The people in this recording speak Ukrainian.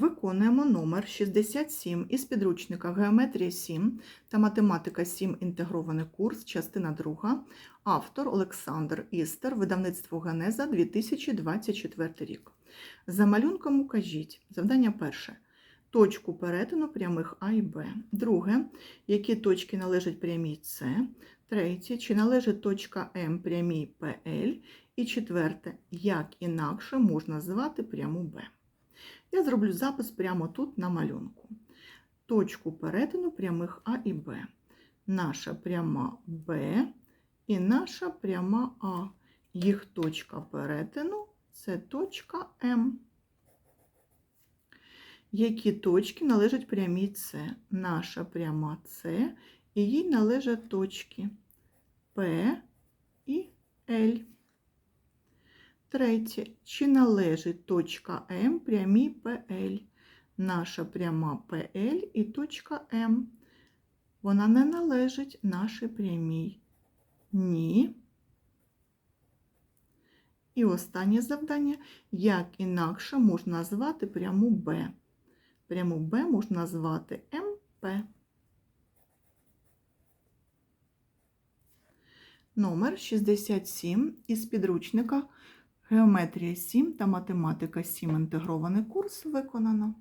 Виконуємо номер 67 із підручника Геометрія 7 та Математика 7. Інтегрований курс, частина 2. Автор Олександр Істер, видавництво Генеза 2024 рік. За малюнком укажіть. Завдання перше. Точку перетину прямих А і Б. Друге. Які точки належать прямій С. Третє. Чи належить точка М прямій ПЛ. І четверте. Як інакше можна звати пряму Б. Я зроблю запис прямо тут на малюнку. Точку перетину прямих А і Б. Наша пряма Б і наша пряма А. Їх точка перетину це точка М. Які точки належать прямій С? Наша пряма С і їй належать точки П і Л. Третє. Чи належить точка М прямій ПЛ? Наша пряма ПЛ і точка М. Вона не належить нашій прямій. Ні. І останнє завдання. Як інакше можна назвати пряму Б? Пряму Б можна назвати МП. Номер 67 із підручника Геометрія 7 та математика 7 інтегрований курс виконано.